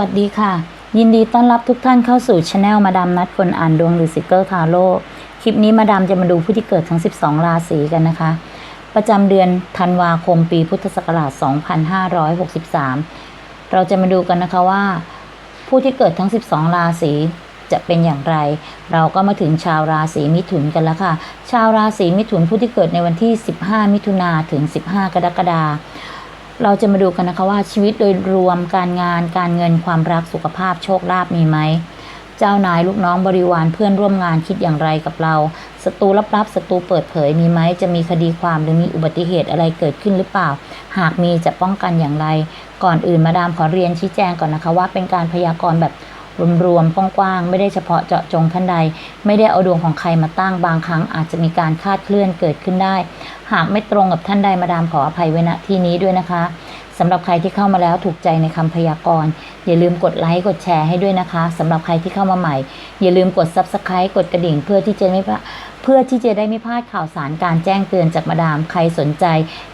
สวัสดีค่ะ ยินดีต้อนรับทุกท่านเข้าสู่ช anel มาดามนัดคนอ่านดวงหรือซิเกิลทาโร่คลิปนี้มาดามจะมาดูผู้ที่เกิดทั้ง 12 ราศีกันนะคะ ประจำเดือนธันวาคมปีพุทธศักราช 2563 เราจะมาดูกันนะคะว่า ผู้ที่เกิดทั้ง 12 ราศีจะเป็นอย่างไร เราก็มาถึงชาวราศีมิถุนกันแล้วค่ะ ชาวราศีมิถุนผู้ที่เกิดในวันที่ 15 มิถุนาถึง 15 กรกฎาคม เราจะมาดูกันนะคะว่าชีวิตโดยรวมการงานการเงินความรักสุขภาพโชคลาภมีไหม เจ้านายลูกน้องบริวารเพื่อนร่วมงานคิดอย่างไรกับเราศัตรูลับๆศัตรูเปิดเผยมีไหมจะมีคดีความหรือมีอุบัติเหตุอะไรเกิดขึ้นหรือเปล่า หากมีจะป้องกันอย่างไร ก่อนอื่นมาดามขอเรียนชี้แจงก่อนนะคะว่าเป็นการพยากรณ์แบบ รวมๆกว้างๆไม่ได้เฉพาะเจาะจงท่านใด ไม่ได้เอาดวงของใครมาตั้งบางครั้งอาจจะมีการคาดเคลื่อนเกิดขึ้นได้ หากไม่ตรงกับท่านใดมาดามขออภัยไว้ณที่นี้ด้วยนะคะสำหรับใครที่เข้ามาแล้วถูกใจในคำพยากรณ์อย่าลืมกดไลค์กดแชร์ให้ด้วยนะคะสำหรับใครที่เข้ามาใหม่ อย่าลืมกด Subscribe กดกระดิ่งเพื่อที่จะไม่พลาดเพื่อที่จะได้ไม่พลาดข่าวสารการแจ้งเตือนจากมาดาม ใครสนใจ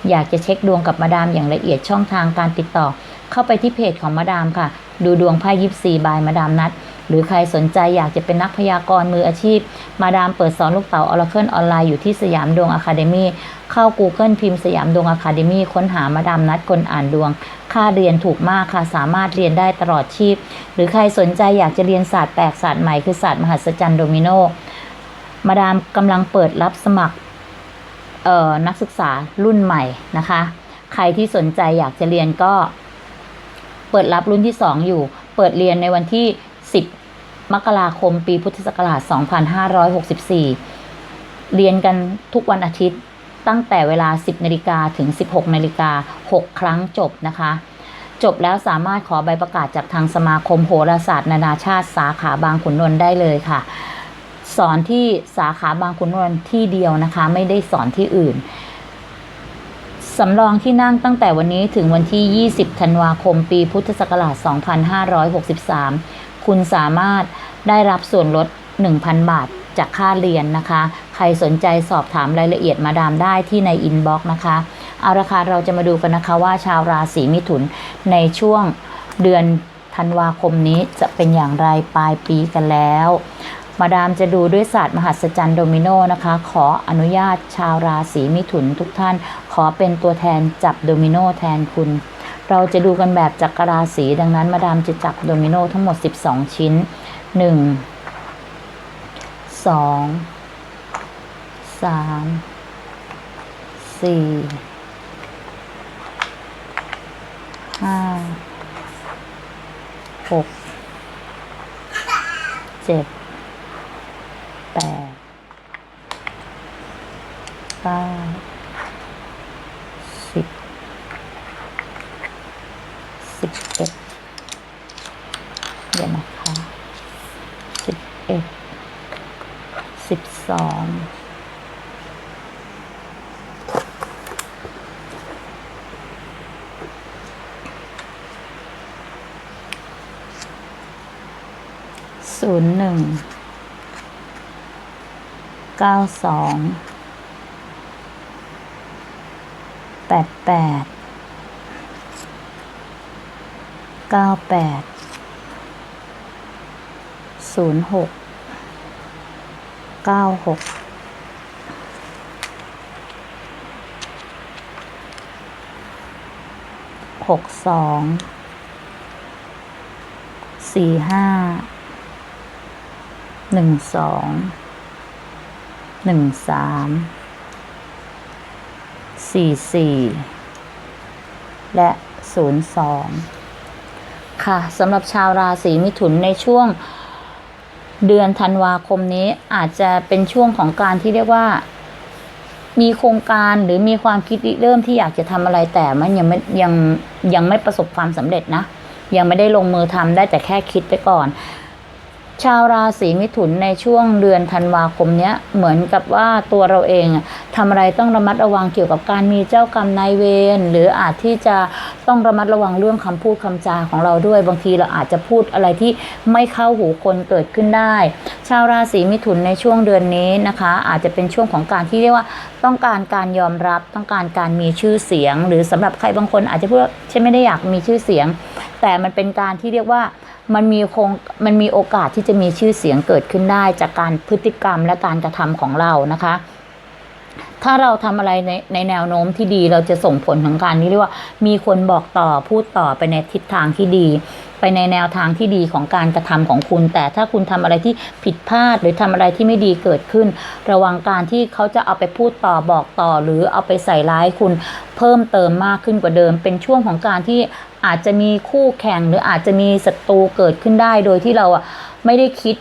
อยากจะเช็คดวงกับมาดามอย่างละเอียดช่องทางการติดต่อ เข้าไปที่เพจของมาดามค่ะ ดูดวงไพ่ยิปซีบายมาดามนัด หรือใครสนใจอยากจะเป็นนักพยากรณ์มืออาชีพ มาดามเปิดสอนลูกเต๋าออร์เคิลออนไลน์อยู่ที่สยามดวงอะคาเดมี่เข้า Google พิมพ์สยามดวงอะคาเดมี่ค้นหามาดามนัดคนอ่านดวง ค่าเรียนถูกมากค่ะ สามารถเรียนได้ตลอดชีพ หรือใครสนใจอยากจะเรียนศาสตร์แปลกศาสตร์ใหม่คือศาสตร์มหัศจรรย์โดมิโนมาดามกำลังเปิดรับสมัครเอ่อนักศึกษารุ่นใหม่นะคะ ใครที่สนใจอยากจะเรียนก็ เปิดรับรุ่นที่ 2 อยู่ เปิดเรียนในวันที่ 10 มกราคม ปีพุทธศักราช 2564 เรียนกันทุกวันอาทิตย์ตั้งแต่เวลา 10นาฬิกาถึง 16นาฬิกา6ครั้งจบนะคะ จบแล้วสามารถขอใบประกาศจากทางสมาคมโหราศาสตร์นานาชาติสาขาบางขุนนนท์ได้เลยค่ะ สอนที่สาขาบางขุนนนท์ที่เดียวนะคะ ไม่ได้สอนที่อื่น สำรองที่นั่งตั้งแต่วันนี้ถึงวันที่ 20 ธันวาคม ปีพุทธศักราช 2563 คุณสามารถได้รับส่วนลด 1,000 บาทจากค่าเรียนนะคะ ใครสนใจสอบถามรายละเอียดมาดามได้ที่ในอินบ็อกซ์นะคะ เอาละค่ะเราจะมาดูกันนะคะว่าชาวราศีมิถุนในช่วงเดือนธันวาคมนี้จะเป็นอย่างไรปลายปีกันแล้ว มาดามจะดูด้วยศาสตร์มหัศจรรย์โดมิโนนะคะ ขออนุญาตชาวราศีมิถุนทุกท่าน ขอเป็นตัวแทนจับโดมิโนแทนคุณ เราจะดูกันแบบจักรราศีดังนั้น มาดามจะจับโดมิโนทั้งหมด 12 ชิ้น 1 2 3 4ห้าหกเจ็ด แปดเก้าสิบสิบเอ็ดเดี๋ยวนะคะสิบเอ็ดสิบสองศูนย์หนึ่ง เก้าสองแปดแปดเก้าแปดศูนย์หกเก้าหกหกสองสี่ห้าหนึ่งสอง หนึ่งสามสี่สี่และศูนย์สองค่ะสำหรับชาวราศีมิถุนในช่วงเดือนธันวาคมนี้อาจจะเป็นช่วงของการที่เรียกว่า มีโครงการหรือมีความคิดเริ่มที่อยากจะทำอะไรแต่มันยังไม่ยังยังไม่ประสบความสำเร็จนะ ยังไม่ได้ลงมือทำได้แต่แค่คิดไปก่อน ชาวราศีมิถุนในช่วงเดือนธันวาคมเนี้ยเหมือนกับว่าตัวเราเองอะทำอะไรต้องระมัดระวังเกี่ยวกับการมีเจ้ากรรมนายเวรหรืออาจที่จะต้องระมัดระวังเรื่องคำพูดคำจาของเราด้วย บางทีเราอาจจะพูดอะไรที่ไม่เข้าหูคนเกิดขึ้นได้ ชาวราศีมิถุนในช่วงเดือนนี้นะคะ อาจจะเป็นช่วงของการที่เรียกว่าต้องการการยอมรับต้องการการมีชื่อเสียง หรือสำหรับใครบางคนอาจจะพูดว่าฉันไม่ได้อยากมีชื่อเสียง แต่มันเป็นการที่เรียกว่า มันมีคงมันมีโอกาสที่จะมีชื่อเสียงเกิดขึ้นได้จากการพฤติกรรมและการกระทำของเรานะคะ ถ้าเราทำอะไรในในแนวโน้มที่ดีเราจะส่งผลของการนี้เรียกว่า มีคนบอกต่อพูดต่อไปในทิศทางที่ดี ไปในแนวทางที่ดีของการกระทำของคุณ แต่ถ้าคุณทำอะไรที่ผิดพลาดหรือทำอะไรที่ไม่ดีเกิดขึ้น ระวังการที่เขาจะเอาไปพูดต่อบอกต่อ หรือเอาไปใส่ร้ายคุณเพิ่มเติมมากขึ้นกว่าเดิม เป็นช่วงของการที่ อาจจะมีคู่แข่งหรืออาจจะมีศัตรูเกิดขึ้นได้โดยที่เราอะไม่ได้คิด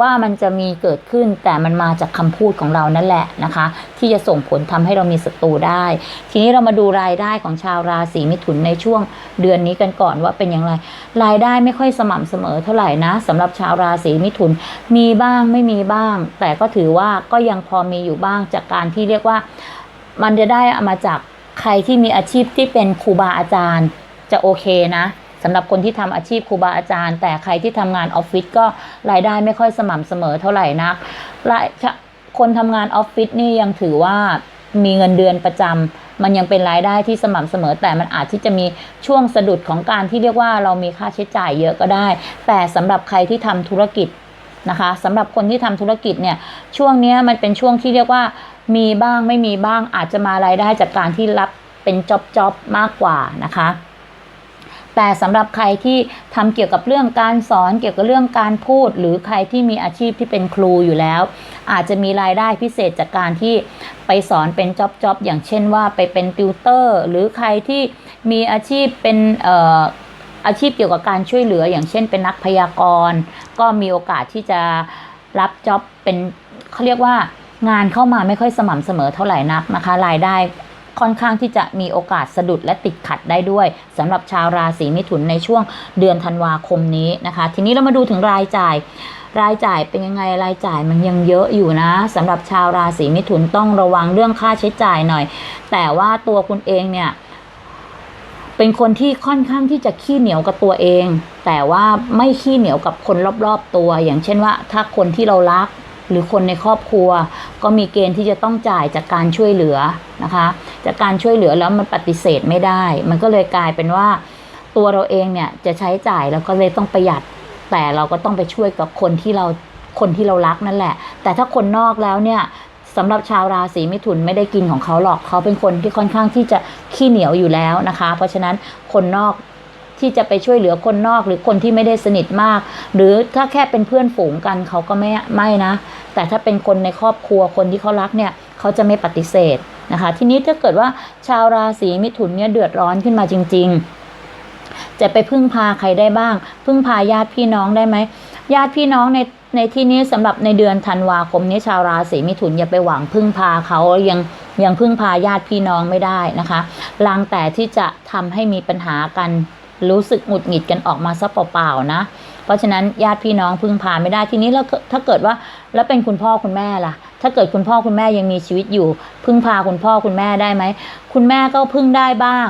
ว่ามันจะมีเกิดขึ้นแต่มันมาจากคำพูดของเรานั่นแหละนะคะ ที่จะส่งผลทำให้เรามีศัตรูได้ ทีนี้เรามาดูรายได้ของชาวราศีมิถุนในช่วงเดือนนี้กันก่อนว่าเป็นอย่างไร รายได้ไม่ค่อยสม่ำเสมอเท่าไหร่นะสำหรับชาวราศีมิถุนมีบ้างไม่มีบ้าง แต่ก็ถือว่าก็ยังพอมีอยู่บ้างจากการที่เรียกว่า มันจะได้มาจากใครที่มีอาชีพที่เป็นครูบาอาจารย์ จะโอเคนะสำหรับคนที่ทำอาชีพครูบาอาจารย์ แต่ใครที่ทำงานออฟฟิศก็รายได้ไม่ค่อยสม่ำเสมอเท่าไหร่นักรายคนทำงานออฟฟิศนี่ยังถือว่ามีเงินเดือนประจำมันยังเป็นรายได้ที่สม่ำเสมอ แต่มันอาจที่จะมีช่วงสะดุดของการที่เรียกว่าเรามีค่าใช้จ่ายเยอะก็ได้ แต่สำหรับใครที่ทำธุรกิจนะคะสำหรับคนที่ทำธุรกิจเนี่ยช่วงนี้มันเป็นช่วงที่เรียกว่ามีบ้างไม่มีบ้างอาจจะมารายได้จากการที่รับเป็นจ็อบจ็อบมากกว่านะคะ แต่สำหรับใครที่ทำเกี่ยวกับเรื่องการสอนเกี่ยวกับเรื่องการพูด หรือใครที่มีอาชีพที่เป็นครูอยู่แล้ว อาจจะมีรายได้พิเศษจากการที่ไปสอนเป็นจ็อบจ็อบอย่างเช่นว่าไปเป็นติวเตอร์ หรือใครที่มีอาชีพเป็นเอ่ออาชีพเกี่ยวกับการช่วยเหลือ อย่างเช่นเป็นนักพยากรณ์ ก็มีโอกาสที่จะรับจ็อบเป็นเขาเรียกว่างานเข้ามาไม่ค่อยสม่ำเสมอเท่าไหร่นักนะคะ รายได้ ค่อนข้างที่จะมีโอกาสสะดุดและติดขัดได้ด้วยสำหรับชาวราศีมิถุนในช่วงเดือนธันวาคมนี้นะคะ ทีนี้เรามาดูถึงรายจ่าย รายจ่ายเป็นยังไงรายจ่ายมันยังเยอะอยู่นะสำหรับชาวราศีมิถุนต้องระวังเรื่องค่าใช้จ่ายหน่อย แต่ว่าตัวคุณเองเนี่ยเป็นคนที่ค่อนข้างที่จะขี้เหนียวกับตัวเอง แต่ว่าไม่ขี้เหนียวกับคนรอบๆตัว อย่างเช่นว่า ถ้าคนที่เรารัก หรือคนในครอบครัว ก็มีเกณฑ์ที่จะต้องจ่ายจากการช่วยเหลือนะคะ จากการช่วยเหลือแล้วมันปฏิเสธไม่ได้ มันก็เลยกลายเป็นว่าตัวเราเองเนี่ยจะใช้จ่ายแล้วก็เลยต้องประหยัด แต่เราก็ต้องไปช่วยกับคนที่เราคนที่เรารักนั่นแหละ แต่ถ้าคนนอกแล้วเนี่ยสำหรับชาวราศีมิถุนไม่ได้กินของเขาหรอกเขาเป็นคนที่ค่อนข้างที่จะขี้เหนียวอยู่แล้วนะคะ เพราะฉะนั้นคนนอก ที่จะไปช่วยเหลือคนนอกหรือคนที่ไม่ได้สนิทมาก หรือถ้าแค่เป็นเพื่อนฝูงกันเขาก็ไม่ไม่นะ แต่ถ้าเป็นคนในครอบครัวคนที่เขารักเนี่ยเขาจะไม่ปฏิเสธนะคะ ทีนี้ถ้าเกิดว่าชาวราศีมิถุนเนี่ยเดือดร้อนขึ้นมาจริง ๆ จะไปพึ่งพาใครได้บ้าง พึ่งพาญาติพี่น้องได้ไหมญาติพี่น้องในในที่นี้สำหรับในเดือนธันวาคมนี้ชาวราศีมิถุนอย่าไปหวังพึ่งพาเขายังยังพึ่งพาญาติพี่น้องไม่ได้นะคะลางแต่ที่จะทำให้มีปัญหากัน รู้สึกหงุดหงิดกันออกมาซะเปล่าๆนะ เพราะฉะนั้นญาติพี่น้องพึ่งพาไม่ได้ทีนี้แล้วถ้าเกิดว่าแล้วเป็นคุณพ่อคุณแม่ล่ะ ถ้าเกิดคุณพ่อคุณแม่ยังมีชีวิตอยู่ พึ่งพาคุณพ่อคุณแม่ได้ไหมคุณแม่ก็พึ่งได้บ้าง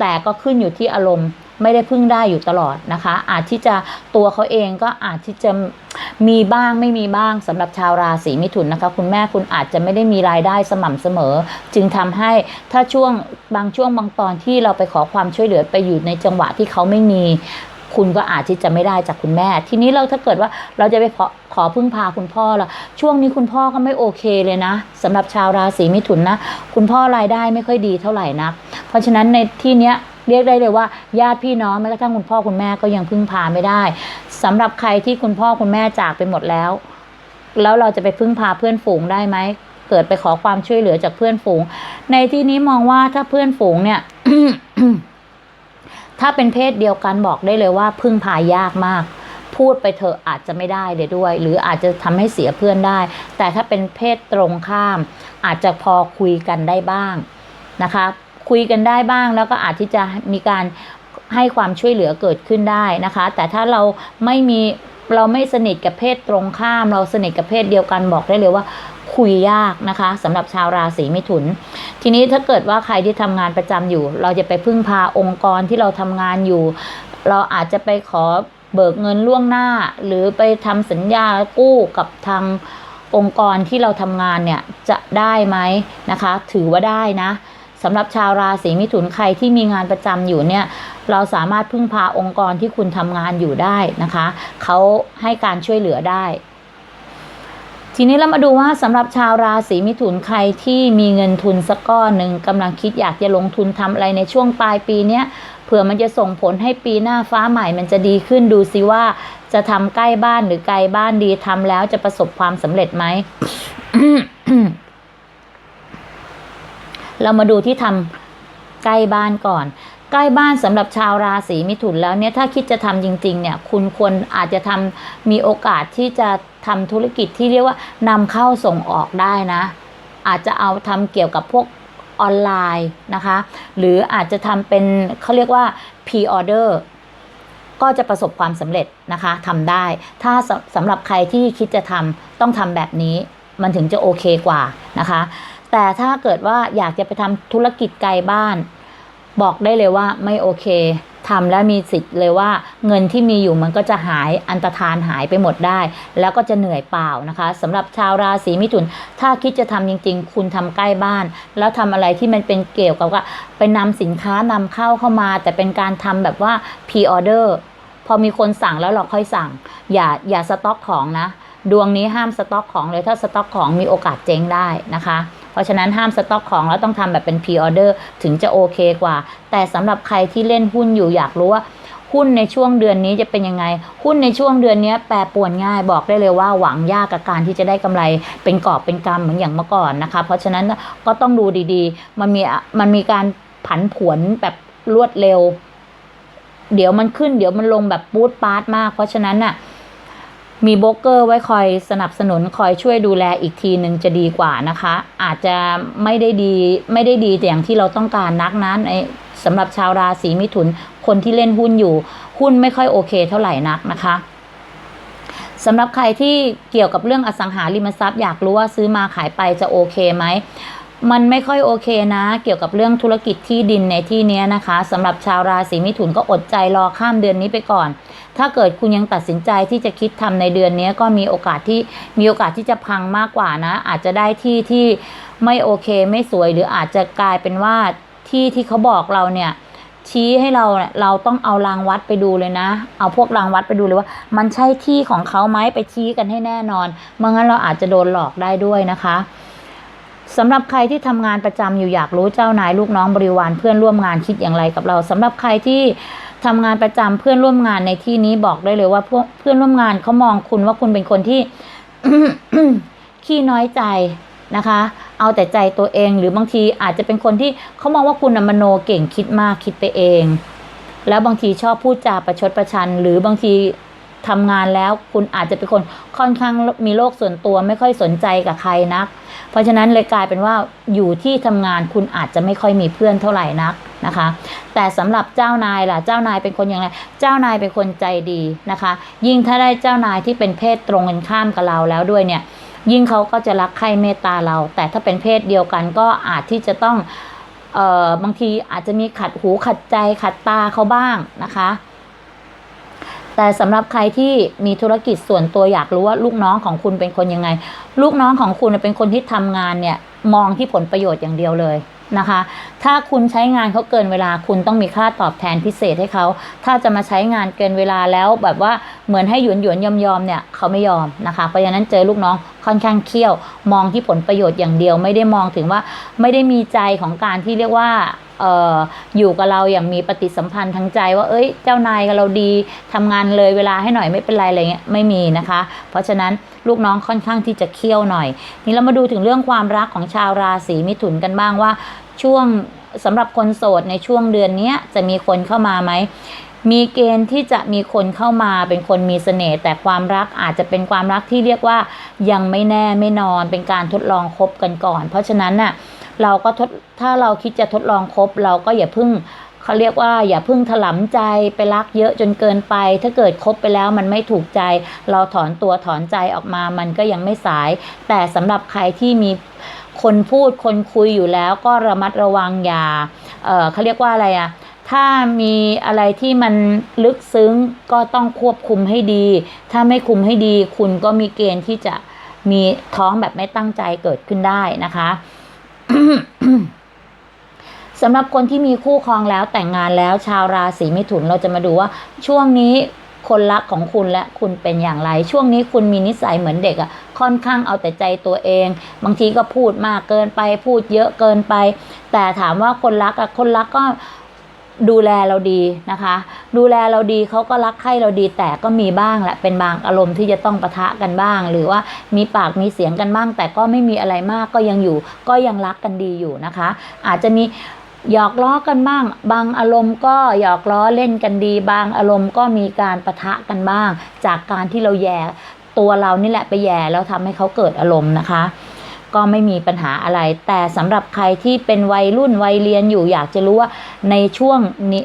แต่ก็ขึ้นอยู่ที่อารมณ์ ไม่ได้พึ่งได้อยู่ตลอดนะคะ อาจที่จะตัวเขาเองก็อาจที่จะมีบ้างไม่มีบ้างสำหรับชาวราศีมิถุนนะคะ คุณแม่คุณอาจจะไม่ได้มีรายได้สม่ำเสมอ จึงทำให้ถ้าช่วงบางช่วงบางตอนที่เราไปขอความช่วยเหลือไปอยู่ในจังหวะที่เขาไม่มีคุณก็อาจที่จะไม่ได้จากคุณแม่ ทีนี้เราถ้าเกิดว่าเราจะไปขอขอพึ่งพาคุณพ่อละช่วงนี้คุณพ่อก็ไม่โอเคเลยนะสำหรับชาวราศีมิถุนนะ คุณพ่อรายได้ไม่ค่อยดีเท่าไหร่นักเพราะฉะนั้นในที่เนี้ย เรียกได้เลยว่าญาติพี่น้องแม้กระทั่งคุณพ่อคุณแม่ก็ยังพึ่งพาไม่ได้สำหรับใครที่คุณพ่อคุณแม่จากไปหมดแล้ว แล้วเราจะไปพึ่งพาเพื่อนฝูงได้ไหมเกิดไปขอความช่วยเหลือจากเพื่อนฝูง ในที่นี้มองว่าถ้าเพื่อนฝูงเนี่ยถ้าเป็นเพศเดียวกันบอกได้เลยว่า พึ่งพายากมาก พูดไปเถอะอาจจะไม่ได้เลยด้วย หรืออาจจะทำให้เสียเพื่อนได้ แต่ถ้าเป็นเพศตรงข้าม อาจจะพอคุยกันได้บ้างนะคะ คุยกันได้บ้าง แล้วก็อาจที่จะมีการให้ความช่วยเหลือเกิดขึ้นได้นะคะ แต่ถ้าเราไม่มีเราไม่สนิทกับเพศตรงข้าม เราสนิทกับเพศเดียวกันบอกได้เลยว่าคุยยากนะคะสำหรับชาวราศีมิถุน ทีนี้ถ้าเกิดว่าใครที่ทำงานประจำอยู่ เราจะไปพึ่งพาองค์กรที่เราทำงานอยู่ เราอาจจะไปขอเบิกเงินล่วงหน้า หรือไปทำสัญญากู้กับทางองค์กรที่เราทำงานเนี่ยจะได้ไหมนะคะ ถือว่าได้นะ สำหรับชาวราศีมิถุนใครที่มีงานประจำอยู่เนี่ยเราสามารถพึ่งพาองค์กรที่คุณทำงานอยู่ได้นะคะเขาให้การช่วยเหลือได้ทีนี้เรามาดูว่าสำหรับชาวราศีมิถุนใครที่มีเงินทุนสักก้อนหนึ่งกำลังคิดอยากจะลงทุนทำอะไรในช่วงปลายปีเนี้ยเผื่อมันจะส่งผลให้ปีหน้าฟ้าใหม่มันจะดีขึ้นดูซิว่า จะทำใกล้บ้านหรือไกลบ้านดีทำแล้วจะประสบความสำเร็จไหม เรามาดูที่ทำใกล้บ้านก่อน ใกล้บ้านสำหรับชาวราศีมิถุนแล้วเนี่ยถ้าคิดจะทำจริงๆเนี่ยคุณควรอาจจะทำมีโอกาสที่จะทำธุรกิจที่เรียกว่านำเข้าส่งออกได้นะ อาจจะเอาทำเกี่ยวกับพวกออนไลน์นะคะ หรืออาจจะทำเป็นเขาเรียกว่า pre-order ก็จะประสบความสำเร็จนะคะทำได้ ถ้าสสำหรับใครที่คิดจะทำต้องทำแบบนี้ มันถึงจะโอเคกว่านะคะ แต่ถ้าเกิดว่าอยากจะไปทำธุรกิจไกลบ้าน บอกได้เลยว่าไม่โอเคทำแล้วมีสิทธิ์เลยว่าเงินที่มีอยู่มันก็จะหายอันตรธานหายไปหมดได้ แล้วก็จะเหนื่อยเปล่านะคะสำหรับชาวราศีมิถุน ถ้าคิดจะทำจริง ๆ คุณทำใกล้บ้าน แล้วทำอะไรที่มันเป็นเกี่ยวกับว่าไปนำสินค้านำเข้าเข้ามา แต่เป็นการทำแบบว่า pre order พอมีคนสั่งแล้วเราค่อยสั่ง อย่าอย่าสต็อกของนะ ดวงนี้ห้ามสต็อกของเลยถ้าสต็อกของมีโอกาสเจ๊งได้นะคะ เพราะฉะนั้นห้ามสต็อกของแล้วต้องทำแบบเป็นพ r ออเดอร์ถึงจะโอเคกว่า แต่สำหรับใครที่เล่นหุ้นอยู่อยากรู้ว่าหุ้นในช่วงเดือนนี้จะเป็นยังไง หุ้นในช่วงเดือนนี้แปรปรวนง่ายบอกได้เลยว่าหวังยากกับการที่จะได้กำไรเป็นกอบเป็นกำเหมือนอย่างเมื่อก่อนนะคะ เพราะฉะนั้นก็ต้องดูดีๆ มันมีมันมีการผันผวนแบบรวดเร็ว เดี๋ยวมันขึ้น เดี๋ยวมันลงแบบปูดปาร์ตมาก เพราะฉะนั้นน่ะ มีโบรกเกอร์ไว้คอยสนับสนุนคอยช่วยดูแลอีกทีหนึ่งจะดีกว่านะคะ อาจจะไม่ได้ดีไม่ได้ดีแต่อย่างที่เราต้องการนักนั้นไอสำหรับชาวราศีมิถุนคนที่เล่นหุ้นอยู่ หุ้นไม่ค่อยโอเคเท่าไหร่นักนะคะสำหรับใครที่เกี่ยวกับเรื่องอสังหาริมทรัพย์อยากรู้ว่าซื้อมาขายไปจะโอเคไหม มันไม่ค่อยโอเคนะ เกี่ยวกับเรื่องธุรกิจที่ดินในที่นี้นะคะสำหรับชาวราศีมิถุนก็อดใจรอข้ามเดือนนี้ไปก่อน ถ้าเกิดคุณยังตัดสินใจที่จะคิดทำในเดือนนี้ก็มีโอกาสที่มีโอกาสที่จะพังมากกว่านะ อาจจะได้ที่ที่ไม่โอเคไม่สวยหรืออาจจะกลายเป็นว่าที่ที่เขาบอกเราเนี่ยชี้ให้เราเนี่ยเราต้องเอารางวัดไปดูเลยนะ เอาพวกรางวัดไปดูเลยว่า มันใช่ที่ของเขาไหมไปชี้กันให้แน่นอนเมื่องั้นเราอาจจะโดนหลอกได้ด้วยนะคะ สำหรับใครที่ทำงานประจำอยู่อยากรู้เจ้านายลูกน้องบริวารเพื่อนร่วมงานคิดอย่างไรกับเราสำหรับใครที่ทำงานประจำเพื่อนร่วมงานในที่นี้บอกได้เลยว่าพวกเพื่อนร่วมงานเขามองคุณว่าคุณเป็นคนที่ขี้น้อยใจนะคะ เอาแต่ใจตัวเองหรือบางทีอาจจะเป็นคนที่เขามองว่าคุณน่ะมโนเก่งคิดมากคิดไปเอง แล้วบางทีชอบพูดจาประชดประชัน หรือบางที ทำงานแล้วคุณอาจจะเป็นคนค่อนข้างมีโลกส่วนตัวไม่ค่อยสนใจกับใครนัก เพราะฉะนั้นเลยกลายเป็นว่าอยู่ที่ทำงานคุณอาจจะไม่ค่อยมีเพื่อนเท่าไหร่นักนะคะ แต่สำหรับเจ้านายล่ะเจ้านายเป็นคนอย่างไรเจ้านายเป็นคนใจดีนะคะ ยิ่งถ้าได้เจ้านายที่เป็นเพศตรงกันข้ามกับเราแล้วด้วยเนี่ย ยิ่งเขาก็จะรักใคร่เมตตาเรา แต่ถ้าเป็นเพศเดียวกันก็อาจที่จะต้องเอ่อบางทีอาจจะมีขัดหูขัดใจขัดตาเขาบ้างนะคะ แต่สำหรับใครที่มีธุรกิจส่วนตัวอยากรู้ว่าลูกน้องของคุณเป็นคนยังไง ลูกน้องของคุณเป็นคนที่ทำงานเนี่ยมองที่ผลประโยชน์อย่างเดียวเลยนะคะ ถ้าคุณใช้งานเขาเกินเวลาคุณต้องมีค่าตอบแทนพิเศษให้เขา ถ้าจะมาใช้งานเกินเวลาแล้วแบบว่าเหมือนให้หยวนหยวนยอมยอมเนี่ยเขาไม่ยอมนะคะ เพราะฉะนั้นเจอลูกน้องค่อนข้างเคี่ยว มองที่ผลประโยชน์อย่างเดียว ไม่ได้มองถึงว่าไม่ได้มีใจของการที่เรียกว่า อออยู่กับเราอย่างมีปฏิสัมพันธ์ทางใจว่า เอ้ย เจ้านายกับเราดีทำงานเลยเวลาให้หน่อยไม่เป็นไรอะไรเงี้ยไม่มีนะคะ เพราะฉะนั้นลูกน้องค่อนข้างที่จะเคี่ยวหน่อย นี่เรามาดูถึงเรื่องความรักของชาวราศีมิถุนกันบ้างว่า ช่วงสำหรับคนโสดในช่วงเดือนนี้จะมีคนเข้ามาไหมมีเกณฑ์ที่จะมีคนเข้ามาเป็นคนมีเสน่ห์แต่ความรักอาจจะเป็นความรักที่เรียกว่ายังไม่แน่ไม่นอนเป็นการทดลองคบกันก่อน เพราะฉะนั้นน่ะ เราก็ทดถ้าเราคิดจะทดลองคบเราก็อย่าพิ่งเขาเรียกว่าอย่าพึ่งถลำใจไปรักเยอะจนเกินไป ถ้าเกิดคบไปแล้วมันไม่ถูกใจ เราถอนตัวถอนใจออกมามันก็ยังไม่สาย แต่สำหรับใครที่มีคนพูดคนคุยอยู่แล้วก็ระมัดระวังอย่าเออเขาเรียกว่าอะไรอะถ้ามีอะไรที่มันลึกซึ้งก็ต้องควบคุมให้ดี ถ้าไม่คุมให้ดี คุณก็มีเกณฑ์ที่จะมีท้องแบบไม่ตั้งใจเกิดขึ้นได้นะคะ สำหรับคนที่มีคู่ครองแล้วแต่งงานแล้วชาวราศีมิถุนเราจะมาดูว่า ช่วงนี้คนรักของคุณและคุณเป็นอย่างไร ช่วงนี้คุณมีนิสัยเหมือนเด็กอะ่ะค่อนข้างเอาแต่ใจตัวเอง บางทีก็พูดมากเกินไปพูดเยอะเกินไป แต่ถามว่าคนรักอะคนรักก็ ดูแลเราดีนะคะ ดูแลเราดีเขาก็รักใคร่เราดีแต่ก็มีบ้างแหละเป็นบางอารมณ์ที่จะต้องประทะกันบ้าง หรือว่ามีปากมีเสียงกันบ้าง แต่ก็ไม่มีอะไรมากก็ยังอยู่ ก็ยังรักกันดีอยู่นะคะ อาจจะมีหยอกล้อกันบ้าง บางอารมณ์ก็หยอกล้อเล่นกันดี บางอารมณ์ก็มีการประทะกันบ้าง จากการที่เราแย่ตัวเรานี่แหละไปแย่แล้วทำให้เขาเกิดอารมณ์นะคะ ก็ไม่มีปัญหาอะไร แต่สำหรับใครที่เป็นวัยรุ่นวัยเรียนอยู่อยากจะรู้ว่าในช่วง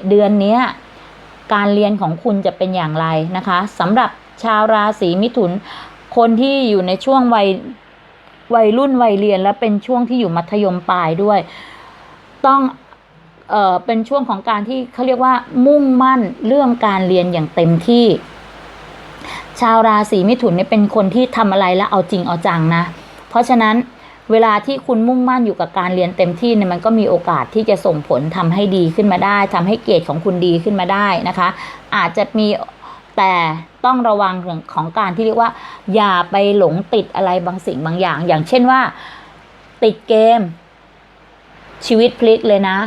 เดือนเนี้ยการเรียนของคุณจะเป็นอย่างไรนะคะสำหรับชาวราศีมิถุน คนที่อยู่ในช่วงวัยวัยรุ่นวัยเรียนและเป็นช่วงที่อยู่มัธยมปลายด้วย ต้องเอ่อเป็นช่วงของการที่เขาเรียกว่ามุ่งมั่นเรื่องการเรียนอย่างเต็มที่ ชาวราศีมิถุนเนี่ยเป็นคนที่ทำอะไรแล้วเอาจริงเอาจังนะ เพราะฉะนั้น เวลาที่คุณมุ่งมั่นอยู่กับการเรียนเต็มที่เนี่ยมันก็มีโอกาสที่จะส่งผลทำให้ดีขึ้นมาได้ทำให้เกรดของคุณดีขึ้นมาได้นะคะ อาจจะมีแต่ต้องระวังเรื่องของการที่เรียกว่า อย่าไปหลงติดอะไรบางสิ่งบางอย่าง อย่างเช่นว่า ติดเกม ชีวิตพลิกเลยนะ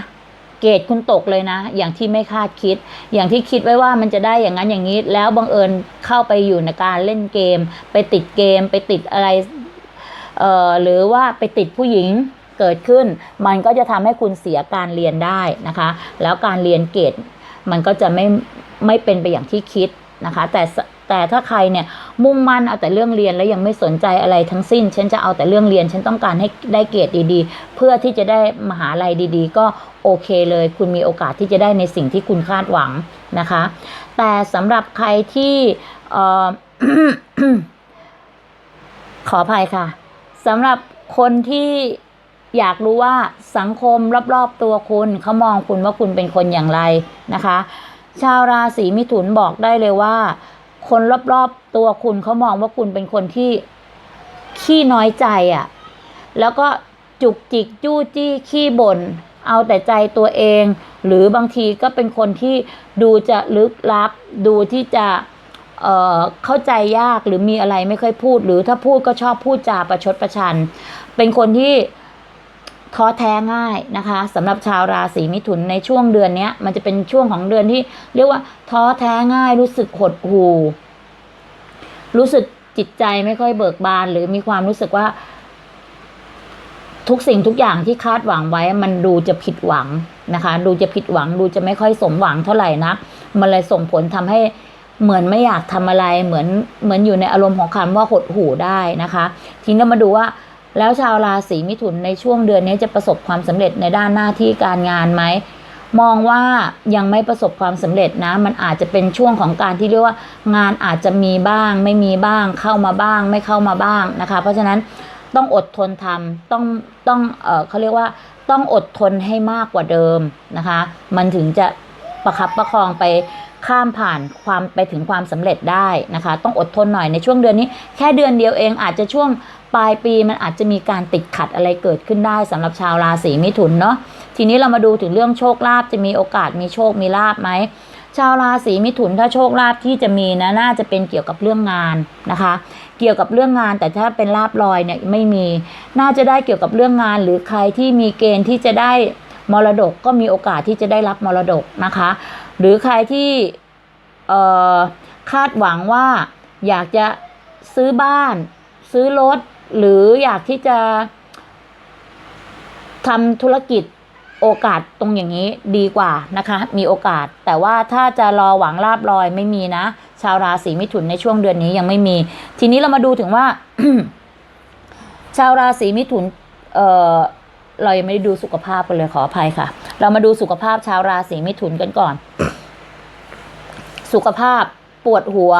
เกรดคุณตกเลยนะ อย่างที่ไม่คาดคิด อย่างที่คิดไว้ว่ามันจะได้อย่างนั้นอย่างนี้ แล้วบังเอิญเข้าไปอยู่ในการเล่นเกม ไปติดเกม ไปติดอะไร หรือว่าไปติดผู้หญิงเกิดขึ้น มันก็จะทำให้คุณเสียการเรียนได้นะคะ แล้วการเรียนเกรดมันก็จะไม่ไม่เป็นไปอย่างที่คิดนะคะ แต่แต่ถ้าใครเนี่ยมุ่งมั่นเอาแต่เรื่องเรียนแล้วยังไม่สนใจอะไรทั้งสิ้น ฉันจะเอาแต่เรื่องเรียน ฉันต้องการให้ได้เกรดดีๆ เพื่อที่จะได้มหาลัยดีๆ ก็โอเคเลย คุณมีโอกาสที่จะได้ในสิ่งที่คุณคาดหวังนะคะ แต่สำหรับใครที่ออขออภัยค่ะ สำหรับคนที่อยากรู้ว่าสังคมรอบๆตัวคุณเขามองคุณว่าคุณเป็นคนอย่างไรนะคะ ชาวราศีมิถุนบอกได้เลยว่า คนรอบๆตัวคุณเขามองว่าคุณเป็นคนที่ขี้น้อยใจอะ่ะ แล้วก็จุกจิกจู้จี้ขี้บน่นเอาแต่ใจตัวเอง หรือบางทีก็เป็นคนที่ดูจะลึกลับ ดูที่จะ เเข้าใจยากหรือมีอะไรไม่ค่อยพูด หรือถ้าพูดก็ชอบพูดจาประชดประชัน เป็นคนที่ท้อแท้ง่ายนะคะสำหรับชาวราศีมิถุนในช่วงเดือนเนี้ยมันจะเป็นช่วงของเดือนที่ เรียกว่าท้อแท้ง่ายรู้สึกหดหู่รู้สึกจิตใจไม่ค่อยเบิกบาน หรือมีความรู้สึกว่า ทุกสิ่งทุกอย่างที่คาดหวังไว้ มันดูจะผิดหวังนะคะ ดูจะผิดหวัง ดูจะไม่ค่อยสมหวังเท่าไหร่นะมันเลยส่งผลทำให้ เหมือนไม่อยากทำอะไรเหมือนเหมือนอยู่ในอารมณ์ของคำว่าหดหู่ได้นะคะ ทีนี้มาดูว่าแล้วชาวราศีมิถุนในช่วงเดือนนี้จะประสบความสำเร็จในด้านหน้าที่การงานไหมมองว่ายังไม่ประสบความสำเร็จนะ มันอาจจะเป็นช่วงของการที่เรียกว่างานอาจจะมีบ้าง ไม่มีบ้าง เข้ามาบ้าง ไม่เข้ามาบ้างนะคะ เพราะฉะนั้นต้องอดทนทำต้องต้องเออเขาเรียกว่าต้องอดทนให้มากกว่าเดิมนะคะ มันถึงจะประคับประคองไป ข้ามผ่านความไปถึงความสำเร็จได้นะคะ ต้องอดทนหน่อยในช่วงเดือนนี้ แค่เดือนเดียวเองอาจจะช่วงปลายปีมันอาจจะมีการติดขัดอะไรเกิดขึ้นได้สำหรับชาวราศีมิถุนเนาะทีนี้เรามาดูถึงเรื่องโชคลาภจะมีโอกาสมีโชคมีลาภไหมชาวราศีมิถุนถ้าโชคลาภที่จะมีนะน่าจะเป็นเกี่ยวกับเรื่องงานนะคะ เกี่ยวกับเรื่องงานแต่ถ้าเป็นลาบลอยเนี่ยไม่มี น่าจะได้เกี่ยวกับเรื่องงาน หรือใครที่มีเกณฑ์ที่จะได้มรดกก็มีโอกาสที่จะได้รับมรดกนะคะ หรือใครที่คาดหวังว่าอยากจะซื้อบ้าน ซื้อรถ หรืออยากที่จะทำธุรกิจโอกาสตรงอย่างนี้ดีกว่านะคะ มีโอกาส แต่ว่าถ้าจะรอหวังลาบลอยไม่มีนะ ชาวราศีมิถุนในช่วงเดือนนี้ยังไม่มี ทีนี้เรามาดูถึงว่า ชาวราศีมิถุน เอ่อ เรายังไม่ได้ดูสุขภาพกันเลยขออภัยค่ะ เรามาดูสุขภาพชาวราศีมิถุนกันก่อน สุขภาพปวดหัว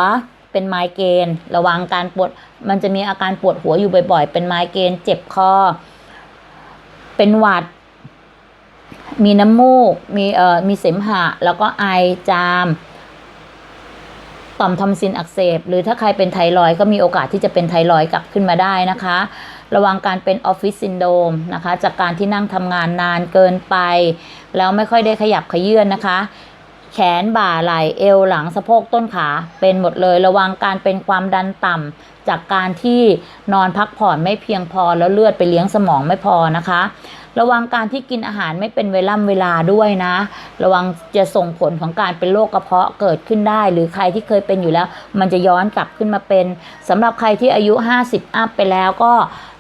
เป็นไมเกรนระวังการปวด มันจะมีอาการปวดหัวอยู่บ่อย ๆ เป็นไมเกรนเจ็บคอ เป็นหวัด มีน้ำมูก มีเอ่อมีเสมหะ แล้วก็ไอจาม ต่อมทอมซินอักเสบ หรือถ้าใครเป็นไทรอยก็มีโอกาสที่จะเป็นไทรอยกลับขึ้นมาได้นะคะ ระวังการเป็นออฟฟิศซินโดมนะคะ จากการที่นั่งทำงานนานเกินไป แล้วไม่ค่อยได้ขยับขยื่นนะคะ แขนบ่าไหล่เอวหลังสะโพกต้นขาเป็นหมดเลย ระวังการเป็นความดันต่ำจากการที่นอนพักผ่อนไม่เพียงพอแล้วเลือดไปเลี้ยงสมองไม่พอนะคะระวังการที่กินอาหารไม่เป็นเวล่ำเวลาด้วยนะ ระวังจะส่งผลของการเป็นโรคกระเพาะเกิดขึ้นได้ หรือใครที่เคยเป็นอยู่แล้ว มันจะย้อนกลับขึ้นมาเป็นสำหรับใครที่อายุ 50 อัพไปแล้วก็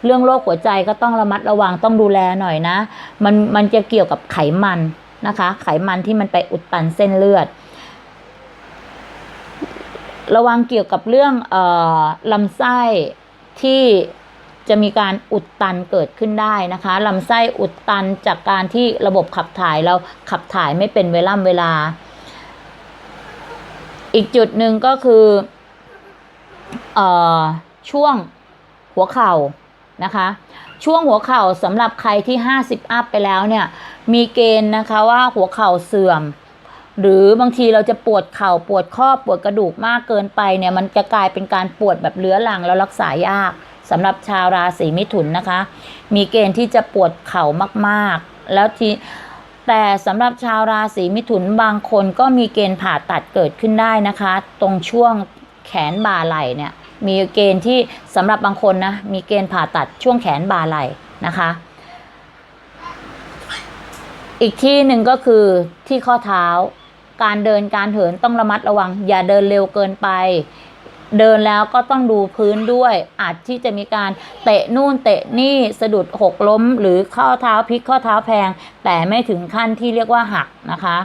เรื่องโรคหัวใจก็ต้องระมัดระวังต้องดูแลหน่อยนะ มันมันจะเกี่ยวกับไขมันนะคะ ไขมันที่มันไปอุดตันเส้นเลือด ระวังเกี่ยวกับเรื่องออลำไส้ที่จะมีการอุดตันเกิดขึ้นได้นะคะลำไส้อุดตันจากการที่ระบบขับถ่ายเราขับถ่ายไม่เป็นเวล่ำเวลา อีกจุดหนึ่งก็คือออช่วงหัวเข่า นะคะ ช่วงหัวเข่าสำหรับใครที่ 50 อัพไปแล้วเนี่ยมีเกณฑ์นะคะว่าหัวเข่าเสื่อม หรือบางทีเราจะปวดเข่าปวดข้อปวดกระดูกมากเกินไปเนี่ยมันจะกลายเป็นการปวดแบบเรื้อรังแล้วรักษายากสำหรับชาวราศีมิถุนนะคะ มีเกณฑ์ที่จะปวดเข่ามากๆ แล้วทีแต่สำหรับชาวราศีมิถุนบางคนก็มีเกณฑ์ผ่าตัดเกิดขึ้นได้นะคะ ตรงช่วงแขนบ่าไหล่เนี่ย มีเกณฑ์ที่สำหรับบางคนนะมีเกณฑ์ผ่าตัดช่วงแขนบ่าไหล่นะคะ อีกที่หนึ่งก็คือที่ข้อเท้า การเดินการเหินต้องระมัดระวัง อย่าเดินเร็วเกินไป เดินแล้วก็ต้องดูพื้นด้วย อาจที่จะมีการเตะนู่นเตะนี่สะดุดหกล้ม หรือข้อเท้าพลิกข้อเท้าแพง แต่ไม่ถึงขั้นที่เรียกว่าหักนะคะ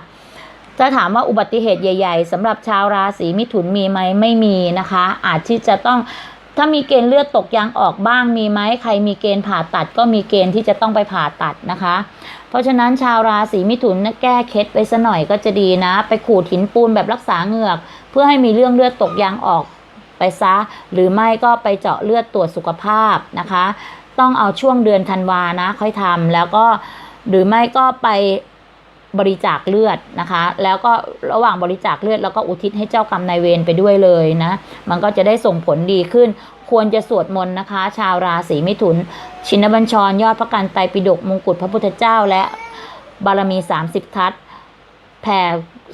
จะถามว่าอุบัติเหตุใหญ่ ๆสำหรับชาวราศีมิถุนมีไหมไม่มีนะคะ อาจที่จะต้องถ้ามีเกณฑ์เลือดตกยางออกบ้างมีไหมใครมีเกณฑ์ผ่าตัดก็มีเกณฑ์ที่จะต้องไปผ่าตัดนะคะ เพราะฉะนั้นชาวราศีมิถุนนะแก้เคล็ดไปซะหน่อยก็จะดีนะ ไปขูดหินปูนแบบรักษาเหงือก เพื่อให้มีเรื่องเลือดตกยางออกไปซะ หรือไม่ก็ไปเจาะเลือดตรวจสุขภาพนะคะ ต้องเอาช่วงเดือนธันวานะค่อยทำแล้วก็หรือไม่ก็ไป บริจาคเลือดนะคะ แล้วก็ระหว่างบริจาคเลือดแล้วก็อุทิศให้เจ้ากรรมนายเวรไปด้วยเลยนะ มันก็จะได้ส่งผลดีขึ้น ควรจะสวดมนต์นะคะ ชาวราศีมิถุน ชินบัญชร ยอดพระกันไตรปิฎกมงกุฎพระพุทธเจ้า และบารมี 30 ทัศแผ่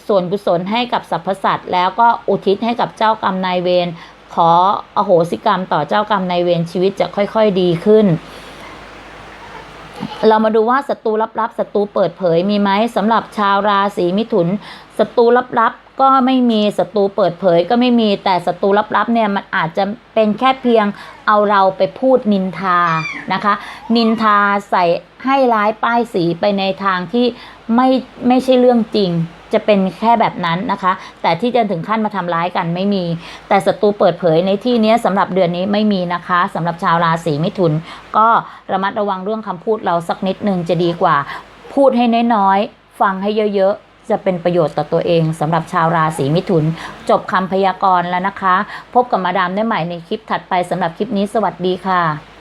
ส่วนกุศลให้กับสรรพสัตว์แล้วก็อุทิศให้กับเจ้ากรรมนายเวรขออโหสิกรรมต่อเจ้ากรรมนายเวรชีวิตจะค่อย ๆ ดีขึ้น เรามาดูว่าศัตรูลับๆศัตรูเปิดเผยมีไหมสำหรับชาวราศีมิถุนศัตรูลับๆก็ไม่มีศัตรูเปิดเผยก็ไม่มีแต่ศัตรูลับๆเนี่ยมันอาจจะเป็นแค่เพียงเอาเราไปพูดนินทานะคะ นินทาใส่ให้ร้ายป้ายสีไปในทางที่ไม่ไม่ใช่เรื่องจริง จะเป็นแค่แบบนั้นนะคะ แต่ที่จะถึงขั้นมาทำร้ายกันไม่มี แต่ศัตรูเปิดเผยในที่นี้ยสำหรับเดือนนี้ไม่มีนะคะสำหรับชาวราศีมิถุน ก็ระมัดระวังเรื่องคำพูดเราสักนิดนึงจะดีกว่า พูดให้น้อยๆฟังให้เยอะๆจะเป็นประโยชน์ต่อตัวเองสำหรับชาวราศีมิถุน จบคำพยากรณ์แล้วนะคะ พบกับมาดามได้ใหม่ในคลิปถัดไปสำหรับคลิปนี้สวัสดีค่ะ